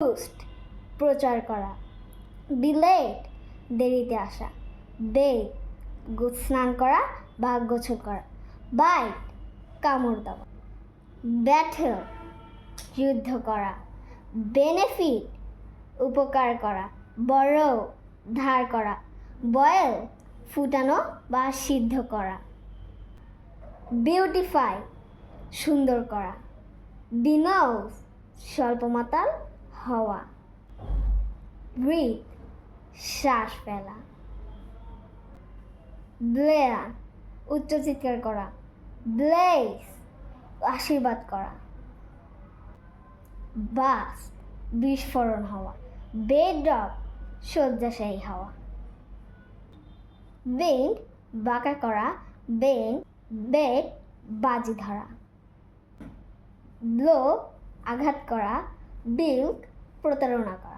Boost প্রচার করা। Delete দেরিতে আসা। বেগ স্নান করা বা গোছল করা। বাইট কামড় দেওয়া। ব্যাটেল যুদ্ধ করা। বেনিফিট উপকার করা। বড় ধার করা। বয়েল ফুটানো বা সিদ্ধ করা। বিউটিফাই সুন্দর করা। ডিনাউস স্বল্পমাতাল হওয়া। ব্রিথ শ্বাস ফেলা ব্লেয়ার উচ্চ চিৎকার করা। ব্লেস, আশীর্বাদ করা। বাস, বিস্ফোরণ হওয়া। বেড ড্রপ, শয্যাশায়ী হওয়া। বেন্ড বাঁকা করা। বেন, বেড, বাজি ধরা। ব্লো, আঘাত করা। বিল্ক প্রতারণা করা